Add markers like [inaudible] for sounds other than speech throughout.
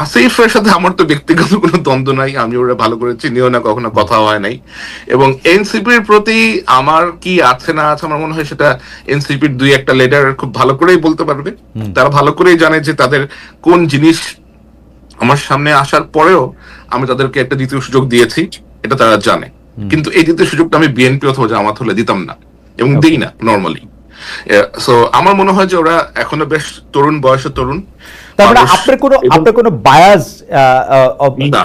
আসিফের সাথে আমার তো ব্যক্তিগত কোনো দ্বন্দ্ব নাই আমি ওরা ভালো করে চিনিও না কখনো কথা হয় নাই। এবং এনসিপির প্রতি আমার কি আছে না আছে আমার মনে হয় সেটা এনসিপির দুই একটা লিডার খুব ভালো করেই বলতে পারবে। তারা ভালো করেই জানে যে তাদের কোন জিনিস আমার সামনে আসার পরেও আমি তাদেরকে একটা দ্বিতীয় সুযোগ দিয়েছি এটা তারা জানে। কিন্তু এই দ্বিতীয় সুযোগটা আমি বিএনপি অথবা জামাত হলে দিতাম না এবং দিই না নর্মালি সো আমার মনে হয় যে ওরা এখনও বেশ তরুণ বয়সে তরুণ। তারপরে আপনার কোনো আপনার কোনো বায়াস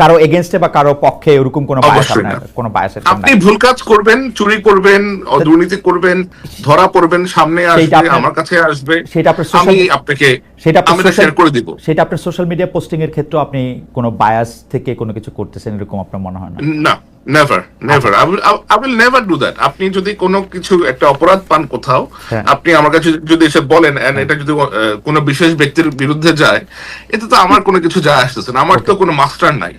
কারও বা কারও পক্ষে এরকম কোনো বায়াস। কোনো বায়াস আপনি ভুল কাজ করবেন চুরি করবেন দুর্নীতি করবেন ধরা পড়বেন সামনে আসবে আমার কাছে আসবে। সেটা আপনার আমি আপনাকে সেটা আমি শেয়ার করে দিব। সেটা আপনার সোশ্যাল মিডিয়া পোস্টিং এর ক্ষেত্রে আপনি কোনো বায়াস থেকে কোনো কিছু করতেছেন এরকম আপনার মনে হয় না? না। Never never I will I will never do that আপনি যদি কোনো কিছু একটা অপরাধ পান কোথাও হ্যাঁ। আপনি আমার কাছে যদি এসে বলেন এন্ড এটা যদি কোনো বিশেষ ব্যক্তির বিরুদ্ধে যায় এতে তো আমার কোনো কিছু যায় আসতেছে না। আমার তো কোনো মাস্টার নাই.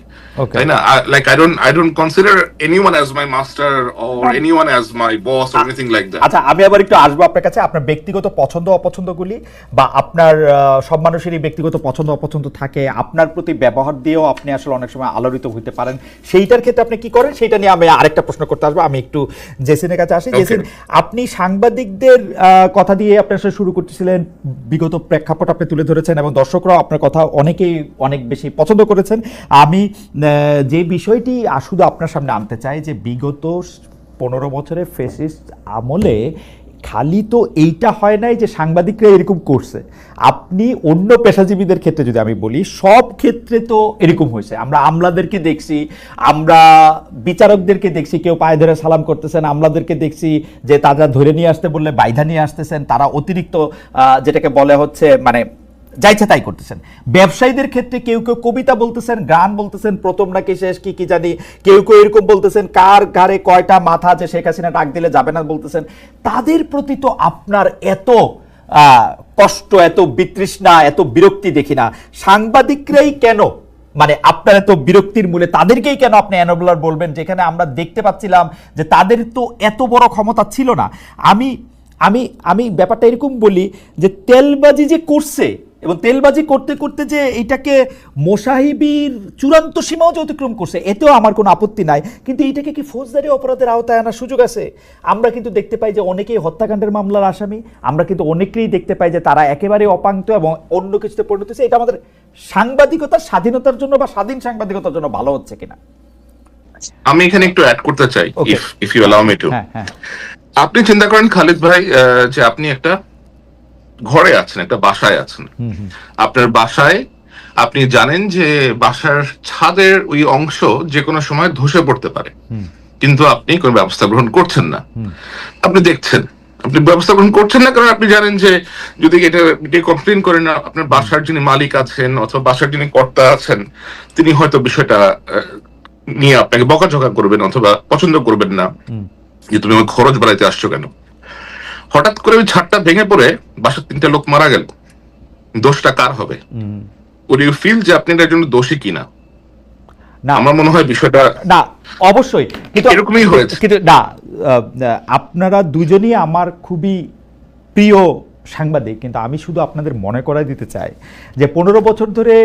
তাই না? Like I don't I don't consider anyone as my master or anyone as my boss or anything like that আচ্ছা আমি আবার একটু আসব আপনার কাছে। আপনার ব্যক্তিগত পছন্দ অপছন্দগুলি বা আপনার আহ, সব মানুষেরই ব্যক্তিগত পছন্দ অপছন্দ থাকে আপনার প্রতি ব্যবহার দিয়েও আপনি আসলে অনেক সময় আলোড়িত হইতে পারেন। সেইটার ক্ষেত্রে আপনি কি করেন? সেইটা নিয়ে আমি আরেকটা প্রশ্ন করতে আসব। আমি একটু জেসিনের কাছে আসি. জেসিন আপনি সাংবাদিকদের আহ, কথা দিয়ে আপনার সাথে শুরু করতেছিলেন। বিগত প্রেক্ষাপট আপনি তুলে ধরেছেন এবং দর্শকরাও আপনার কথা অনেকেই অনেক বেশি পছন্দ করেছেন। আমি যে বিষয়টি শুধু আপনার সামনে আনতে চাই যে বিগত পনেরো বছরের ফেসিস্ট আমলে খালি তো এইটা হয় নাই যে সাংবাদিকরা এরকম করছে। আপনি অন্য পেশাজীবীদের ক্ষেত্রে যদি আমি বলি, সব ক্ষেত্রে তো এরকম হয়েছে। আমরা আমলাদেরকে দেখছি, আমরা বিচারকদেরকে দেখছি, কেউ পায়ে ধরে সালাম করতেছেন, আমলাদেরকে দেখছি যে তারা ধরে নিয়ে আসতে বললে বাইধা নিয়ে আসতেছেন, তারা অতিরিক্ত যেটাকে বলে হচ্ছে মানে যাইছে তাই করতেছেন। ব্যবসায়ীদের ক্ষেত্রে কেউ কেউ কবিতা বলতেছেন, গান বলতেছেন, প্রথম নাকি শেষ, কি কি জানি, কেউ কেউ এরকম বলতেছেন, কার ঘাড়ে কয়টা মাথা আছে শেখ হাসিনা ডাক দিলে যাবে না বলতেছেন। তাদের প্রতি তো আপনার এত কষ্ট, এত বিতৃষ্ণা, এত বিরক্তি দেখি না। সাংবাদিকরাই কেন মানে আপনার এত বিরক্তির মূলে তাদেরকেই কেন আপনি অ্যানোবলার বলবেন, যেখানে আমরা দেখতে পাচ্ছিলাম যে তাদের তো এত বড় ক্ষমতা ছিল না। আমি আমি আমি ব্যাপারটা এরকম বলি যে তেলবাজি যে করছে এবং তেলবাজি করতে করতে যে এটাকে মোসাহিবির চূড়ান্ত সীমাও যে অতিক্রম করছে এতেও আমার কোনো আপত্তি নাই। কিন্তু এইটাকে কি ফৌজদারি অপরাধের আওতায় আনার সুযোগ আছে? আমরা কিন্তু দেখতে পাই যে অনেকেই হত্যাকাণ্ডের মামলার আসামি আমরা কিন্তু অনেকেই দেখতে পাই যে তারা একেবারে অপাঙ্ক্ত এবং অন্য কিছুতে পরিণত হচ্ছে এটা আমাদের সাংবাদিকতার স্বাধীনতার জন্য বা স্বাধীন সাংবাদিকতার জন্য ভালো হচ্ছে কিনা? আমি এখানে একটু অ্যাড করতে চাই. If if you allow me to আপনি চিন্তা করেন খালিদ ভাই যে আপনি একটা ঘরে আছেন একটা বাসায় আছেন। আপনার বাসায় আপনি জানেন যে বাসার ছাদের ওই অংশ যে কোনো সময় ধসে পড়তে পারে। কিন্তু আপনি কোনো ব্যবস্থা গ্রহণ করছেন না। আপনি দেখছেন আপনি ব্যবস্থা গ্রহণ করছেন না কারণ আপনি জানেন যে যদি এটা কমপ্লেন করেন আপনার বাসার যিনি মালিক আছেন অথবা বাসার যিনি কর্তা আছেন তিনি হয়তো বিষয়টা নিয়ে আপনাকে বকাঝকা করবেন অথবা পছন্দ করবেন না। যে তুমি আমার খরচ বাড়াইতে আসছো কেন? হঠাৎ করে ওই ছাদটা ভেঙে পড়ে বাসার তিনটে লোক মারা গেল। দোষটা কার হবে? ওর ইউ ফিল যে আপনি এটার জন্য দোষী কিনা? না। আমার মনে হয় বিষয়টা না অবশ্যই। কিন্তু এরকমই হয়েছে। কিন্তু না আপনারা দুজনই আমার খুবই প্রিয় সাংবাদিক কিন্তু আমি শুধু আপনাদের মনে করাই দিতে চাই যে পনেরো বছর ধরে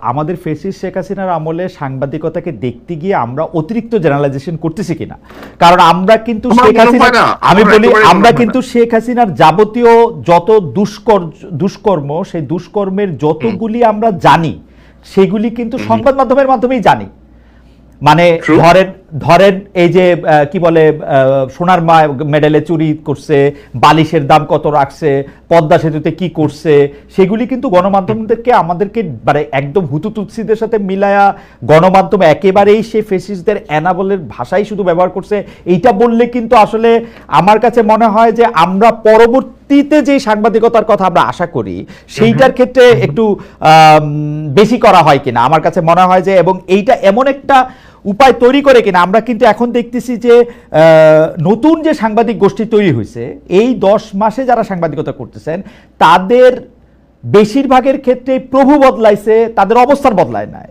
আমাদের ফেসিস শেখ হাসিনার আমলে সাংবাদিকতাকে দেখতে গিয়ে আমরা অতিরিক্ত জেনারেলাইজেশন করতেছি কিনা? কারণ আমরা কিন্তু শেখ হাসিনা আমি বলি আমরা কিন্তু শেখ হাসিনার যাবতীয় যত দুষ্কর দুষ্কর্ম সেই দুষ্কর্মের যতগুলি আমরা জানি সেগুলি কিন্তু সংবাদ মাধ্যমের মাধ্যমেই জানি। মানে ধরেন ধরেন এই যে কি বলে সোনার মা মেডেলে চুরি করছে বালিশের দাম কত রাখছে পদ্মা সেতুতে কি করছে সেগুলি কিন্তু গণমাধ্যমদেরকে আমাদেরকে মানে একদম হুতু তুৎসিদের সাথে মিলায়া গণমাধ্যম একেবারেই সে ফেসিসদের অ্যানাবলের ভাষাই শুধু ব্যবহার করছে। এইটা বললে কিন্তু আসলে আমার কাছে মনে হয় যে আমরা পরবর্তীতে যে সাংবাদিকতার কথা আমরা আশা করি সেইটার ক্ষেত্রে একটু বেশি করা হয় কিনা? আমার কাছে মনে হয় যে এবং এইটা এমন একটা উপায় তৈরি করে কিনা আমরা কিন্তু এখন দেখতেছি যে নতুন যে সাংবাদিক গোষ্ঠী তৈরি হয়েছে এই দশ মাসে যারা সাংবাদিকতা করতেছেন তাদের বেশিরভাগের ক্ষেত্রে প্রভু বদলাইছে তাদের অবস্থার বদলায় নাই।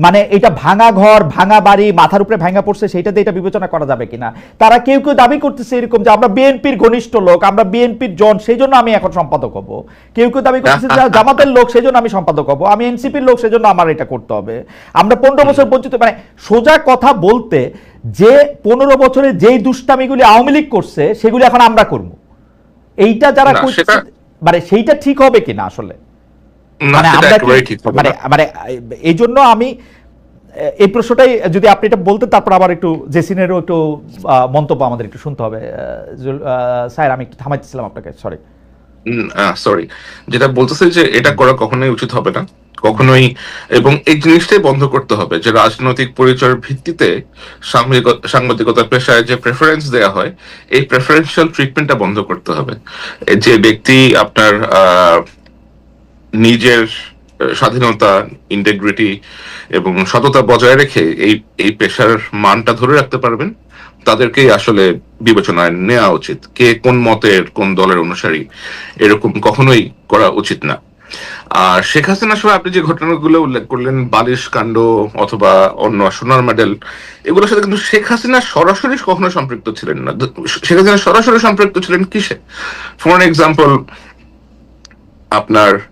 মানে এটা ভাঙা ঘর ভাঙা বাড়ি মাথার উপরে ভাঙা পড়ছে সেইটাতে এটা বিবেচনা করা যাবে কিনা? তারা কেউ কেউ দাবি করতেছে এরকম যে আমরা বিএনপির ঘনিষ্ঠ লোক আমরা বিএনপির জন সেই জন্য আমি এখন সম্পাদক হব। কেউ কেউ দাবি করতেছে [laughs] জামাতের লোক সেই জন্য আমি সম্পাদক হব। আমি এনসিপির লোক সেই জন্য আমার এটা করতে হবে। আমরা পনেরো বছর বঞ্চিত মানে সোজা কথা বলতে যে পনেরো বছরে যেই দুষ্টামিগুলি আওয়ামী লীগ করছে সেগুলি এখন আমরা করব। এইটা যারা মানে সেইটা ঠিক হবে কিনা আসলে? মানে সেটা আমরা একেবারেই কি- ঠিক হবে মানে মানে এই জন্য আমি এই প্রশ্নটাই যদি আপনি এটা বলতেন তারপর আবার একটু জেসিনেরও একটু মন্তব্য আমাদের একটু শুনতে হবে। আহ, জুল- আহ, স্যার আমি একটু থামাইতেছিলাম আপনাকে সরি সরি যেটা বলতেছে যে এটা করা কখনোই উচিত হবে না। কখনোই এবং এই জিনিসটাই বন্ধ করতে হবে যে রাজনৈতিক পরিচয়ের ভিত্তিতে সাংবাদিক- সাংবাদিকতা পেশায় যে প্রেফারেন্স দেওয়া হয় এই প্রেফারেন্সিয়াল ট্রিটমেন্টটা বন্ধ করতে হবে। যে ব্যক্তি আপনার আহ, নিজের স্বাধীনতা ইন্টেগ্রিটি এবং সততা বজায় রেখে এই এই পেশার মানটা ধরে রাখতে পারবেন। তাদেরকেই আসলে বিবেচনায় নেওয়া উচিত। কে কোন মতের, কোন দলের অনুসারী, এরকম কখনোই করা উচিত না। আর শেখ হাসিনার সময় আপনি যে ঘটনাগুলো উল্লেখ করলেন, বালিশ কাণ্ড অথবা অন্য সোনার মেডেল, এগুলোর সাথে কিন্তু শেখ হাসিনা সরাসরি কখনো সম্পৃক্ত ছিলেন না। শেখ হাসিনা সরাসরি সম্পৃক্ত ছিলেন কিসে? ফর এক্সাম্পল আপনার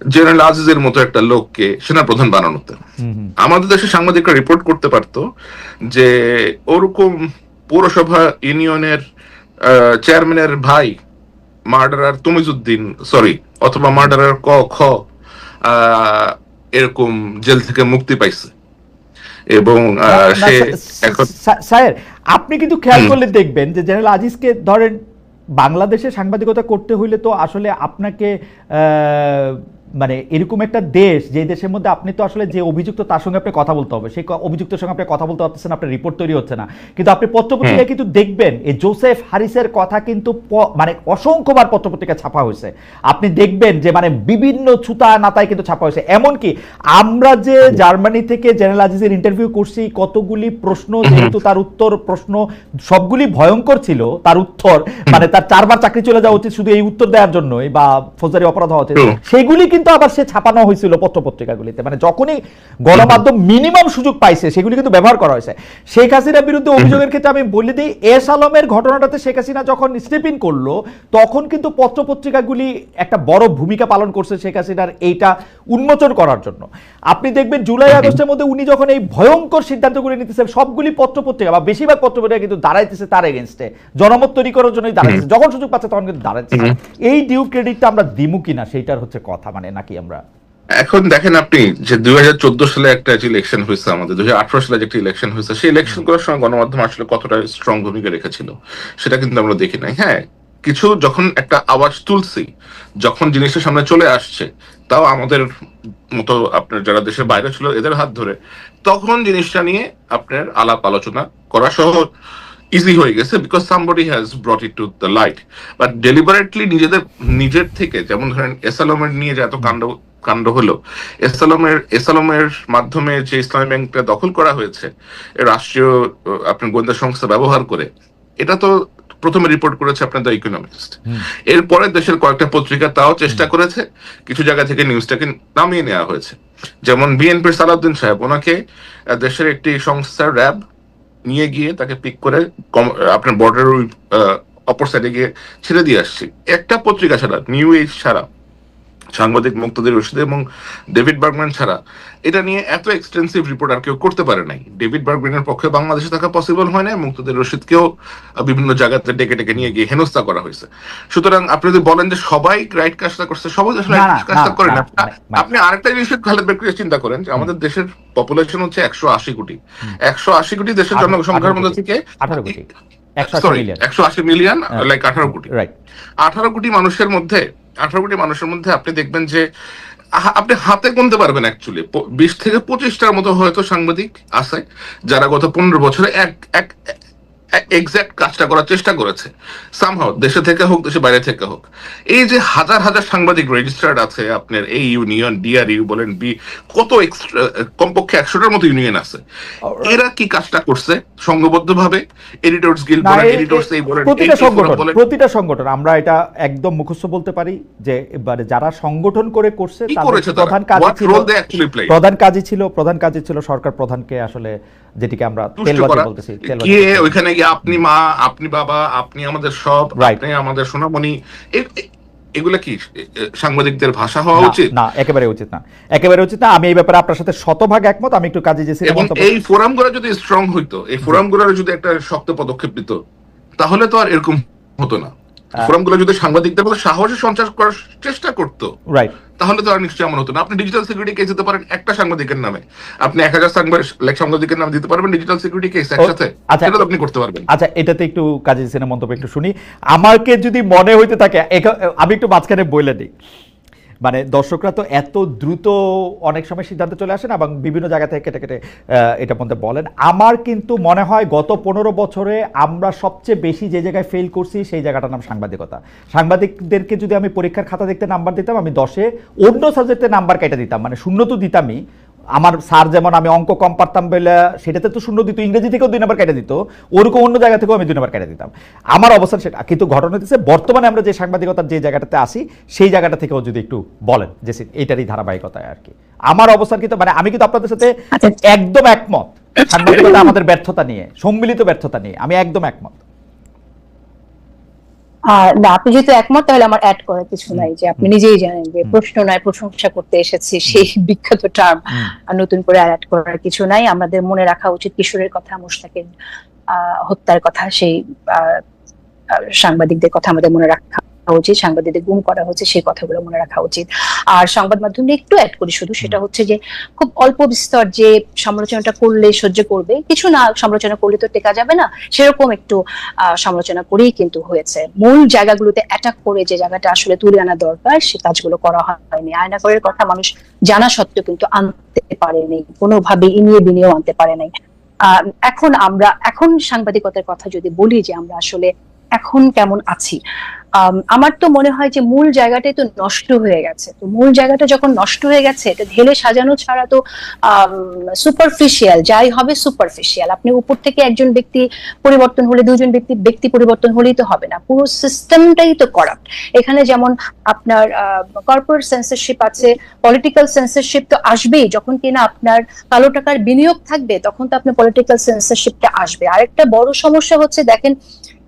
জেনারেল আজিজের মতো একটা লোককে সেনাপ্রধান বানানোতে। আমাদের দেশে সাংবাদিকরা রিপোর্ট করতে পারতো যে ওরকম পৌরসভা ইউনিয়নের চেয়ারম্যানের ভাই মার্ডারার তুমিজুদ্দিন সরি অথবা মার্ডারার ক খ এরকম জেল থেকে মুক্তি পাইছে। এবং সে এখন স্যার, আপনি কিন্তু খেয়াল। করলে দেখবেন যে জেনারেল আজিজকে ধরেন বাংলাদেশে সাংবাদিকতা করতে হইলে তো আসলে আপনাকে আহ, মানে এরকম একটা দেশ যে দেশের মধ্যে আপনি তো আসলে যে অভিযুক্ত তার সঙ্গে আপনি কথা বলতে হবে সেই অভিযুক্তের সঙ্গে আপনি কথা বলতে পারতেছেন আপনার রিপোর্ট তৈরি হচ্ছে না। কিন্তু আপনি পত্রপত্রিকায় কিন্তু দেখবেন এই জোসেফ হারিসের কথা কিন্তু মানে অসংখ্যবার পত্রপত্রিকায় ছাপা হয়েছে। আপনি দেখবেন যে মানে বিভিন্ন ছুতা নাতায় কিন্তু ছাপা হয়েছে। এমনকি আমরা যে জার্মানি থেকে জেনারেল আজিজের ইন্টারভিউ করছি কতগুলি প্রশ্ন যেহেতু তার উত্তর প্রশ্ন সবগুলি ভয়ঙ্কর ছিল তার উত্তর মানে তার চারবার চাকরি চলে যাওয়া উচিত শুধু এই উত্তর দেওয়ার জন্যই বা ফৌজদারি অপরাধ হওয়া উচিত. সেগুলি কিন্তু আবার সে ছাপানো হয়েছিল পত্রপত্রিকাগুলিতে। মানে যখনই গণমাধ্যম মিনিমাম সুযোগ পাইছে সেগুলি কিন্তু ব্যবহার করা হয়েছে। শেখ হাসিনার বিরুদ্ধে অভিযোগের ক্ষেত্রে আমি বলে দিই এস আলমের ঘটনাটাতে শেখ হাসিনা যখন স্টেপ ইন করল তখন কিন্তু পত্রপত্রিকাগুলি একটা বড় ভূমিকা পালন করছে শেখ হাসিনার এইটা উন্মোচন করার জন্য। আপনি দেখবেন জুলাই আগস্টের মধ্যে উনি যখন এই ভয়ঙ্কর সিদ্ধান্তগুলি নিতেছে সবগুলি পত্রপত্রিকা বা বেশিরভাগ পত্রপত্রিকা কিন্তু দাঁড়াইতেছে তার এগেনস্টে জনমত তৈরি করার জন্যই দাঁড়াইতেছে। যখন সুযোগ পাচ্ছে তখন কিন্তু দাঁড়াইতেছে। এই ডিউ ক্রেডিটটা আমরা দিমু কিনা সেইটার হচ্ছে কথা। মানে নাকি আমরা। এখন দেখেন আপনি যে দুই হাজার চোদ্দ সালে একটা ইলেকশন হয়েছে আমাদের, দুই হাজার আঠারো সালে যে একটা ইলেকশন হয়েছে, সেই ইলেকশন করার সময় গণমাধ্যম আসলে কতটা স্ট্রং ভূমিকা রেখেছিল, সেটা কিন্তু আমরা দেখি নাই। হ্যাঁ কিছু যখন একটা আওয়াজ তুলছি, যখন জিনিসটা সামনে চলে আসছে, তাও আমাদের মতো আপনার যারা দেশের বাইরে ছিল, এদের হাত ধরে, তখন জিনিসটা নিয়ে আপনার আলাপ আলোচনা করা সহ ইজি হয়ে গেছে because somebody has brought it to the light but deliberately নিজেদের নিজের থেকে যেমন ধরেন এসালমের নিয়ে যে এত কাণ্ড কাণ্ড হলো এসালমের এসালমের মাধ্যমে যে ইসলামী ব্যাংকটা দখল করা হয়েছে রাষ্ট্রীয় আপনার গোয়েন্দা সংস্থা ব্যবহার করে এটা তো প্রথমে রিপোর্ট করেছে আপনার দ্য ইকোনমিস্ট। এরপরে দেশের কয়েকটা পত্রিকা তাও চেষ্টা করেছে কিছু জায়গা থেকে নিউজটাকে নামিয়ে নেওয়া হয়েছে। যেমন বিএনপির সালাউদ্দিন সাহেব ওনাকে দেশের একটি সংস্থা র্যাব নিয়ে গিয়ে তাকে পিক করে আপনার ওই অপর সাইডে গিয়ে ছেড়ে দিয়ে আসছি। একটা পত্রিকা ছাড়া নিউ এজ ছাড়া। সাংবাদিক মুক্তদের রশিদ এবং ডেভিড বার্গম্যান ছাড়া। এটা নিয়ে এত এক্সটেন্সিভ রিপোর্ট আর কেউ করতে পারে নাই। ডেভিড বার্গম্যানের পক্ষে বাংলাদেশে থাকা পসিবল হয় না মুক্তদের রশিদকেও বিভিন্ন জায়গাতে ডেকে ডেকে নিয়ে গিয়ে হেনস্থা করা হয়েছে। সুতরাং আপনি যদি বলেন যে সবাই রাইট কাজটা করছে সবাই আসলে না, কাজটা না, করে না না, না, না। আপনি আরেকটা জিনিস খালেদ বের চিন্তা করেন যে আমাদের দেশের পপুলেশন হচ্ছে একশো আশি কোটি। একশো আশি কোটি দেশের জনসংখ্যার মধ্যে থেকে একশো আশি মিলিয়ন হ্যাঁ। লাইক আঠারো কোটি। রাইট আঠারো কোটি মানুষের মধ্যে আঠারো কোটি মানুষের মধ্যে আপনি দেখবেন যে আপনি হাতে গুনতে পারবেন অ্যাকচুয়ালি বিশ থেকে পঁচিশটার মতো হয়তো সাংবাদিক আছে, যারা গত পনেরো বছরে এক এক এক্সাক্ট কাজটা করার চেষ্টা করেছে। সামহাও দেশে থেকে হোক দেশে বাইরে থেকে হোক। এই যে হাজার হাজার সাংবাদিক রেজিস্টার্ড আছে আপনার এই ইউনিয়ন ডিআরইউ বলেন বি কত কমপক্ষে একশোটার মতো ইউনিয়ন আছে। এরা কি কাজটা করছে? সংঘবদ্ধ ভাবে এডিটর্স গিল্ড না, বলেন এডিটর্স এই বলেন প্রতিটা সংগঠন প্রতিটা সংগঠন আমরা এটা একদম মুখস্থ বলতে পারি যে এবারে যারা সংগঠন করে করছে তাদের প্রধান কাজ ছিল প্রধান কাজই ছিল প্রধান কাজই ছিল সরকার প্রধানকে আসলে যেটিকে আমরা তেলবাজি বলতেছি গিয়ে। ওইখানে গিয়ে আপনি মা আপনি বাবা আপনি আমাদের সব আপনি আমাদের সোনামণি এগুলা কি সাংবাদিকদের ভাষা হওয়া উচিত? না একেবারে উচিত না। একেবারে উচিত না আমি এই ব্যাপারে আপনার সাথে শতভাগ একমত আমি একটু কাজে জেসি এবং এই ফোরামগুলো যদি স্ট্রং হইতো এই ফোরাম যদি একটা শক্ত পদক্ষেপ নিত তাহলে তো আর এরকম হতো না। ফোরামগুলো যদি সাংবাদিকদের মধ্যে সাহসে সঞ্চার করার চেষ্টা করতো রাইট তাহলে তো আর নিশ্চয়ই এমন হতো না। আপনি ডিজিটাল সিকিউরিটি কেস দিতে পারেন একটা সাংবাদিকের নামে। আপনি এক হাজার সাংবাদিক সাংবাদিকের নাম দিতে পারবেন ডিজিটাল সিকিউরিটি কেস একসাথে। আচ্ছা। সেটা আপনি করতে পারবেন। আচ্ছা এটাতে একটু কাজী সিনেমা মন্তব্য একটু শুনি। আমাকে যদি মনে হইতে থাকে আমি একটু মাঝখানে বইলে দিই। মানে দর্শকরা তো এত দ্রুত অনেক সময় সিদ্ধান্ত চলে আসেন এবং বিভিন্ন জায়গা থেকে কেটে কেটে এটা মধ্যে বলেন। আমার কিন্তু মনে হয় গত পনেরো বছরে আমরা সবচেয়ে বেশি যে জায়গায় ফেল করছি সেই জায়গাটার নাম সাংবাদিকতা। সাংবাদিকদেরকে যদি আমি পরীক্ষার খাতা দেখতে নাম্বার দিতাম, আমি দশে অন্য সাবজেক্টে নাম্বার কেটে দিতাম মানে শূন্য তো দিতামই আমার স্যার যেমন আমি অঙ্ক কম পারতাম বলে সেটাতে তো শূন্য দিত ইংরেজি থেকেও দুই নাম্বার কেটে দিত ওরকম অন্য জায়গা থেকেও আমি দুই নাম্বার কেটে দিতাম। আমার অবস্থান সেটা কিন্তু ঘটনা হচ্ছে বর্তমানে আমরা যে সাংবাদিকতার যে জায়গাটাতে আসি সেই জায়গাটা থেকেও যদি একটু বলেন যে এইটারই ধারাবাহিকতায় আর কি। আমার অবস্থান কিন্তু মানে আমি কিন্তু আপনাদের সাথে আচ্ছা। একদম একমত। সাংবাদিকতা আমাদের ব্যর্থতা নিয়ে সম্মিলিত ব্যর্থতা নিয়ে আমি একদম একমত। আর না আপনি যেহেতু একমত তাহলে আমার অ্যাড করার কিছু নাই যে আপনি নিজেই জানেন যে প্রশ্ন নয় প্রশংসা করতে এসেছি সেই বিখ্যাত টার্ম আর নতুন করে অ্যাড করার কিছু নাই। আমাদের মনে রাখা উচিত কিশোরের কথা মুশতাকের আহ, হত্যার কথা সেই সাংবাদিকদের কথা আমাদের মনে রাখা উচিত সাংবাদিকদের গুম করা হচ্ছে সেই কথাগুলো মনে রাখা উচিত। আর সংবাদ মাধ্যমে একটু অ্যাড করি শুধু সেটা হচ্ছে যে খুব অল্প বিস্তর যে সমালোচনাটা করলে সহ্য করবে কিছু না সমালোচনা করলে তো টেকা যাবে না সেরকম একটু সমালোচনা করেই কিন্তু হয়েছে। মূল জায়গাগুলোতে অ্যাটাক করে যে জায়গাটা আসলে তুলে আনা দরকার সে কাজগুলো করা হয়নি। আয়নাগরের কথা মানুষ জানা সত্ত্বেও কিন্তু আনতে পারেনি কোনোভাবে ইনিয়ে বিনিয়েও আনতে পারে নাই। এখন আমরা এখন সাংবাদিকতার কথা যদি বলি যে আমরা আসলে এখন কেমন আছি? আম, আমার তো মনে হয় যে মূল জায়গাটাই তো নষ্ট হয়ে গেছে। তো মূল জায়গাটা যখন নষ্ট হয়ে গেছে এটা ঢেলে সাজানো ছাড়া তো সুপারফিশিয়াল যাই হবে সুপারফিশিয়াল আপনি উপর থেকে একজন ব্যক্তি পরিবর্তন হলে দুজন ব্যক্তি ব্যক্তি পরিবর্তন হলেই তো হবে না। পুরো সিস্টেমটাই তো করাপ্ট এখানে যেমন আপনার কর্পোরেট সেন্সরশিপ আছে পলিটিক্যাল সেন্সরশিপ তো আসবেই। যখন কিনা আপনার কালো টাকার বিনিয়োগ থাকবে তখন তো আপনার পলিটিক্যাল সেন্সরশিপটা আসবে। আরেকটা বড় সমস্যা হচ্ছে দেখেন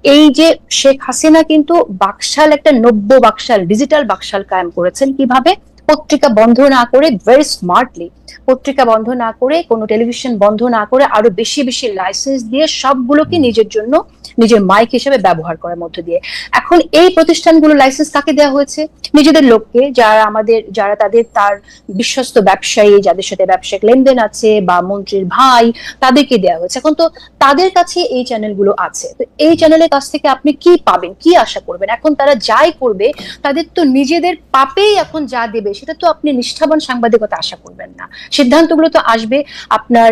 এই যে শেখ হাসিনা কিন্তু বাকশাল একটা নব্য বাকশাল ডিজিটাল বাকশাল কায়েম করেছেন কীভাবে? পত্রিকা বন্ধ না করে ভেরি স্মার্টলি পত্রিকা বন্ধ না করে, কোনো টেলিভিশন বন্ধ না করে, আরও বেশি বেশি লাইসেন্স দিয়ে সবগুলোকে নিজের জন্য নিজের মাইক হিসেবে ব্যবহার করার মধ্য দিয়ে। এখন এই প্রতিষ্ঠানগুলো লাইসেন্স কাকে দেওয়া হয়েছে? নিজেদের লোককে, যারা আমাদের, যারা তাদের, তার বিশ্বস্ত ব্যবসায়ী, যাদের সাথে ব্যবসায়িক লেনদেন আছে বা মন্ত্রীর ভাই, তাদেরকে দেওয়া হয়েছে। এখন তো তাদের কাছে এই চ্যানেলগুলো আছে। তো এই চ্যানেলের কাছ থেকে আপনি কি পাবেন? কি আশা করবেন? এখন তারা যাই করবে, তাদের তো নিজেদের পাপেই এখন যা দেবে, সেটা তো আপনি নিষ্ঠাবান সাংবাদিকতা আশা করবেন না। সিদ্ধান্তগুলো তো আসবে আপনার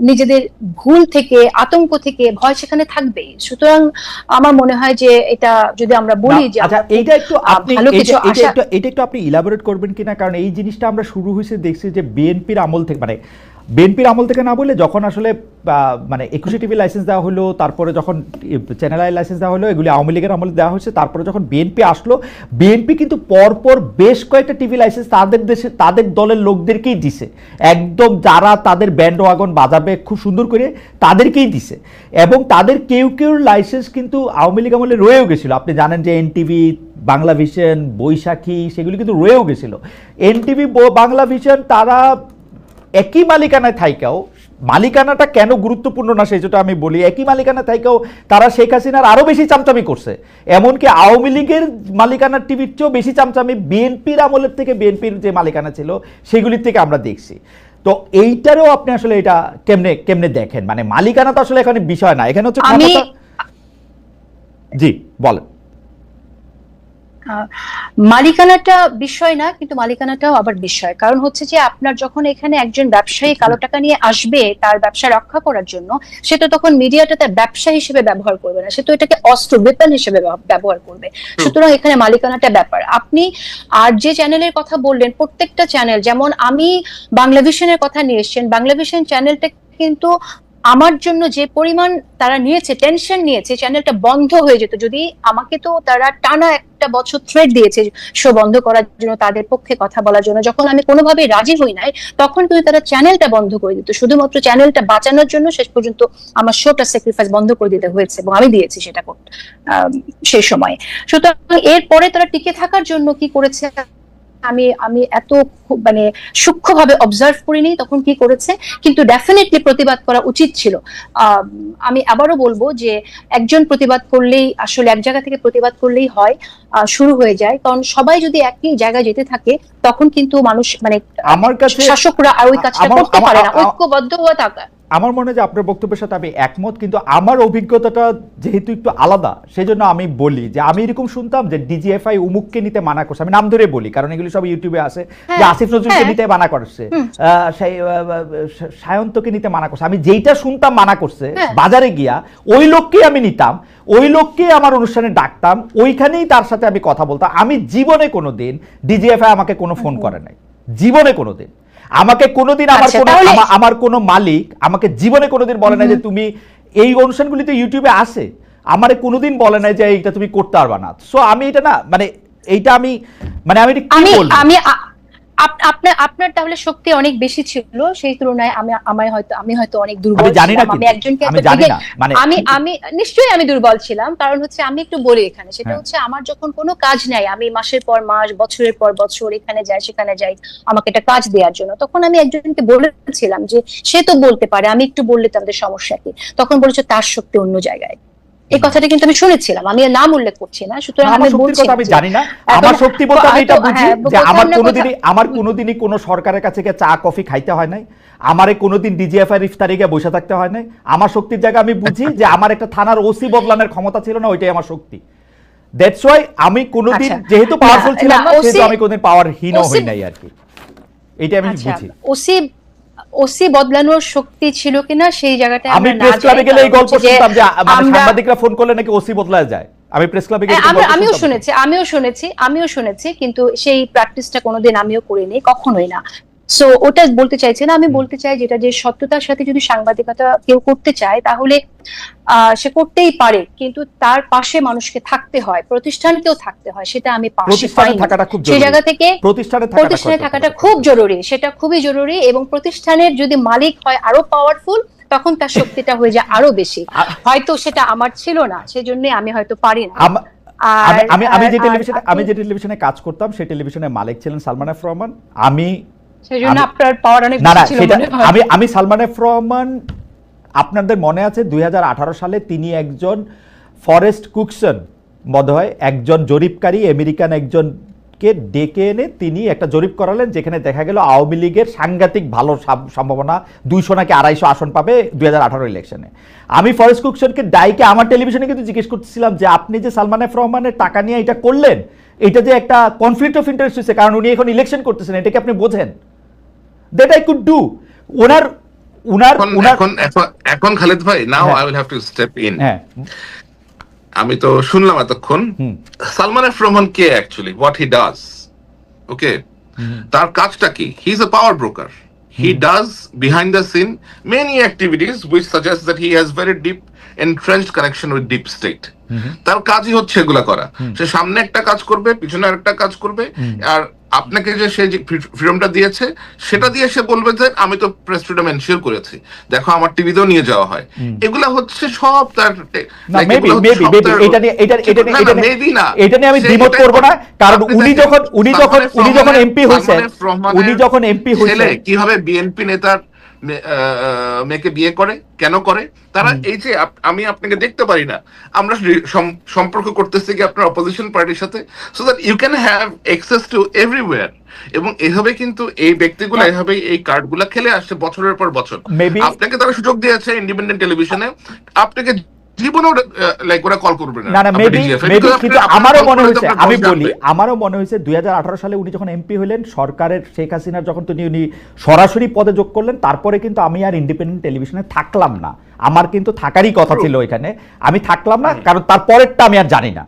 নিজেদের ভুল থেকে আতঙ্ক থেকে ভয় সেখানে থাকবে সুতরাং আমার মনে হয় যে এটা যদি আমরা বলি যে আচ্ছা এইটা একটু আপনি এটা একটু আপনি ইলাবোরেট করবেন কিনা? কারণ এই জিনিসটা আমরা শুরু হয়েছে দেখছি যে বিএনপির আমল থেকে মানে বিএনপির আমল থেকে না বলে যখন আসলে মানে একুশে টিভি লাইসেন্স দেওয়া হলো, তারপরে যখন চ্যানেল আই লাইসেন্স দেওয়া হলো, এগুলি আওয়ামী লীগের আমলে দেওয়া হয়েছে, তারপরে যখন বিএনপি আসলো, বিএনপি কিন্তু পরপর বেশ কয়েকটা টিভি লাইসেন্স তাদের দেশে, তাদের দলের লোকদেরকেই দিছে। একদম যারা তাদের ব্যান্ড ওয়াগন বাজাবে খুব সুন্দর করে তাদেরকেই দিছে। এবং তাদের কেউ কেউ লাইসেন্স কিন্তু আওয়ামী লীগ আমলে রয়েও গেছিল। আপনি জানেন যে এনটিভি বাংলা ভিশন বৈশাখী, সেগুলি কিন্তু রয়েও গেছিল। এনটিভি বাংলা ভিশন তারা একই মালিকানায় থাইকাও মালিকানাটা কেন গুরুত্বপূর্ণ না সেটা আমি বলি একই মালিকানা থাইকাও তারা শেখ হাসিনার আরও বেশি চামচামি করছে। এমনকি আওয়ামী লীগের মালিকানার টিভির চেয়েও বেশি চামচামি বিএনপির আমলের থেকে বিএনপির যে মালিকানা ছিল সেগুলির থেকে আমরা দেখছি। তো এইটারও আপনি আসলে এটা কেমনে কেমনে দেখেন? মানে মালিকানা তো আসলে এখানে বিষয় না এখানে হচ্ছে জি বলেন। মালিকানাটা বিষয় না কিন্তু মালিকানাটাও আবার বিষয়। কারণ হচ্ছে যে আপনার যখন এখানে একজন ব্যবসায়ী কালো টাকা নিয়ে আসবে তার ব্যবসা রক্ষা করার জন্য সে তো তখন মিডিয়াটা তার ব্যবসা হিসেবে ব্যবহার করবে না সে তো এটাকে অস্ত্র বেতন হিসেবে ব্যবহার করবে। সুতরাং এখানে মালিকানাটা ব্যাপার। আপনি আর যে চ্যানেলের কথা বললেন প্রত্যেকটা চ্যানেল যেমন আমি বাংলাভিশনের কথা নিয়ে এসছেন বাংলাভিশন চ্যানেলটা কিন্তু আমার জন্য যে পরিমাণ তারা নিয়েছে টেনশন নিয়েছে চ্যানেলটা বন্ধ হয়ে যেত। যদি আমাকে তো তারা টানা একটা বছর থ্রেড দিয়েছে শো বন্ধ করার জন্য, তাদের পক্ষে কথা বলার জন্য। যখন আমি কোনোভাবেই রাজি হই নাই, তখন কিন্তু তারা চ্যানেলটা বন্ধ করে দিত। শুধুমাত্র চ্যানেলটা বাঁচানোর জন্য শেষ পর্যন্ত আমার শোটা স্যাক্রিফাইস বন্ধ করে দিতে হয়েছে এবং আমি দিয়েছি সেটা সেই সময়। সুতরাং এরপরে তারা টিকে থাকার জন্য কি করেছে আমি আমি এত মানে সূক্ষ্মভাবে অবজার্ভ করিনি তখন কি করেছে কিন্তু ডেফিনেটলি প্রতিবাদ করা উচিত ছিল। আম, আবারও বলব যে একজন প্রতিবাদ করলেই আসলে এক জায়গা থেকে প্রতিবাদ করলেই হয় আহ, শুরু হয়ে যায়। কারণ সবাই যদি একই জায়গায় যেতে থাকে তখন কিন্তু মানুষ মানে আমার কাছে শাসকরা আর ওই কাজটা করতে পারে না। ঐক্যবদ্ধ হয়ে থাকা আমার মনে হয় যে আপনার বক্তব্যের সাথে আমি একমত কিন্তু আমার অভিজ্ঞতাটা যেহেতু একটু আলাদা সেই জন্য আমি বলি যে আমি এরকম শুনতাম যে ডিজিএফআই উমুককে নিতে মানা করছে। আমি নাম ধরে বলি কারণ এগুলি সব ইউটিউবে আছে। যে হ্যাঁ, আসিফ নজরুলকে হ্যাঁ। নিতে মানা করছে সায়ন্তকে নিতে মানা করছে। আমি যেইটা শুনতাম মানা করছে হ্যাঁ। বাজারে গিয়া ওই লোককেই আমি নিতাম ওই লোককে আমার অনুষ্ঠানে ডাকতাম ওইখানেই তার সাথে আমি কথা বলতাম। আমি জীবনে কোনো দিন ডিজিএফআই আমাকে কোনো ফোন করে নাই। জীবনে কোনো দিন আমাকে কোনোদিন আমার আচ্ছা, কোনো আমার কোনো মালিক আমাকে জীবনে কোনোদিন বলে না যে তুমি এই অনুষ্ঠানগুলি তো ইউটিউবে আসে আমারে কোনোদিন বলে না যে এইটা তুমি করতে পারবা না। সো আমি এটা না মানে এইটা আমি মানে আমি আমি আমি আপনার আপনার তাহলে শক্তি অনেক বেশি ছিল সেই তুলনায় আমি আমি হয়তো আমি হয়তো অনেক দুর্বল আমি জানি না আমি একজনকে মানে আমি আমি নিশ্চয়ই আমি দুর্বল ছিলাম কারণ হচ্ছে আমি একটু বলি এখানে সেটা হ্যাঁ। হচ্ছে আমার যখন কোনো কাজ নাই আমি মাসের পর মাস বছরের পর বছর এখানে যাই সেখানে যাই আমাকে একটা কাজ দেওয়ার জন্য তখন আমি একজনকে বলেছিলাম যে সে তো বলতে পারে আমি একটু বললে তাদের সমস্যা কি? তখন বলেছে তার শক্তি অন্য জায়গায়। এই কথাটা কিন্তু আমি শুনেছিলাম আমি নাম উল্লেখ করছি না সুতরাং আমার আমি শক্তির বলছি কথা আমি জানি না। আমার শক্তি বলতে আমি এটা বুঝি হ্যাঁ, যে আমার কোনোদিনই আমার কোনোদিনই কোনো সরকারের কাছে গিয়ে চা কফি খাইতে হয় নাই। আমারে কোনোদিন ডিজিএফআই ইফতারে গিয়ে বসে থাকতে হয় নাই। আমার শক্তির জায়গা আমি বুঝি যে আমার একটা থানার ওসি বদলানোর ক্ষমতা ছিল না ওইটাই আমার শক্তি। দ্যাটস ওয়াই আমি কোনোদিন আচ্ছা। যেহেতু পাওয়ারফুল ছিলাম না, সেহেতু আমি কোনোদিন পাওয়ারহীন OC হই নাই আর কি। এটা আমি আচ্ছা বুঝি। ওসি ওসি বদলানোর শক্তি ছিল কিনা সেই জায়গাটা আমি প্রেস ক্লাবে গেলে এই গল্প শুনতাম যে মানে সাংবাদিকরা ফোন করলে নাকি ওসি বদলায় যায়। আমি প্রেস ক্লাবে গিয়ে গল্প আমিও শুনেছি আমিও শুনেছি আমিও শুনেছি কিন্তু সেই প্র্যাকটিসটা কোনোদিন আমিও করিনি কখনোই না। সো ওটা বলতে চাইছি না। আমি বলতে চাই যেটা যে সত্যতার সাথে যদি সাংবাদিকতা কেউ করতে চায় তাহলে সে করতেই পারে। কিন্তু তার পাশে মানুষকে থাকতে হয় প্রতিষ্ঠানকেও থাকতে হয় সেটা আমি পাশে সেই জায়গা থেকে প্রতিষ্ঠানে থাকাটা খুব জরুরি। সেটা খুবই জরুরি এবং প্রতিষ্ঠানের যদি মালিক হয় আরও পাওয়ারফুল তখন তার শক্তিটা হয়ে যায় আরও বেশি। হয়তো সেটা আমার ছিল না সেজন্য আমি হয়তো পারি না। আমি আমি যে টেলিভিশনে আমি যে টেলিভিশনে কাজ করতাম সেই টেলিভিশনের মালিক ছিলেন সালমান রহমান। আমি সেজন্য আপনার পাওয়ার অনেক বেশি ছিল। আমি আমি সালমান এফ রহমান আপনাদের মনে আছে দুই হাজার আঠারো সালে তিনি একজন ফরেস্ট কুকসন হয় একজন জরিপকারী আমেরিকান একজনকে ডেকে এনে তিনি একটা জরিপ করালেন যেখানে দেখা গেল আওয়ামী লীগের সাংঘাতিক ভালো সম্ভাবনা দুইশো নাকি আড়াইশো আসন পাবে দুই হাজার আঠারো ইলেকশনে আমি ফরেস্ট কুকসনকে ডাইকে আমার টেলিভিশনে কিন্তু জিজ্ঞেস করতেছিলাম যে আপনি যে সালমান এফ রহমানের টাকা নিয়ে এটা করলেন এটা যে একটা কনফ্লিক্ট অফ ইন্টারেস্ট হচ্ছে কারণ উনি এখন ইলেকশন করতেছেন এটাকে আপনি বোঝেন দ্যাট আই কুড ডু ওনার উনার এখন এখন এখন ভাই নাও। I will have to step in আমি তো শুনলাম এতক্ষণ। Salman F Rahman K actually what he does okay তার কাজটা কি? He is a power broker he does behind the scene many activities which suggest that he has very deep entrenched connection with deep state তার কাজই হচ্ছে এগুলা করা। সে সামনে একটা কাজ করবে পিছনে আরেকটা কাজ করবে আর আপনাকে যে সে ফ্রিডমটা দিয়েছে সেটা দিয়ে সে বলবে যে আমি তো প্রেস ফ্রিডম এনশিওর করেছি। দেখো আমার টিভিতেও নিয়ে যাওয়া হয়। এগুলা হচ্ছে সব তার এটা নিয়ে এটা এটা না, এটা নিয়ে- maybe না। এটা নিয়ে আমি দ্বিমত করব না কারণ উনি যখন উনি যখন উনি যখন এমপি রহমানের উনি যখন এমপি হয়েছে কীভাবে বিএনপি নেতার মেয়েকে বিয়ে করে কেন করে? তারা এই যে আমি আপনাকে দেখতে পারি না আমরা সম্পর্ক করতেছি কি আপনার অপোজিশন পার্টির সাথে? So that you can have access to everywhere এবং এইভাবে কিন্তু এই ব্যক্তিগুলো এভাবে এই কার্ডগুলো খেলে আসছে বছরের পর বছর। আপনাকে তারা সুযোগ দিয়েছে ইন্ডিপেন্ডেন্ট টেলিভিশনে আপনাকে জীবনেও লাইক ওরা কল করবে না। না না মেবি মেবি কিন্তু আমারও মনে হয়েছে আমি বলি আমারও মনে হয়েছে দুই সালে উনি যখন এমপি হলেন সরকারের শেখ হাসিনার যখন তিনি উনি সরাসরি পদে যোগ করলেন তারপরে কিন্তু আমি আর ইন্ডিপেন্ডেন্ট টেলিভিশনে থাকলাম না। আমার কিন্তু থাকারই কথা ছিল ওইখানে আমি থাকলাম না কারণ তার পরেরটা আমি আর জানি না।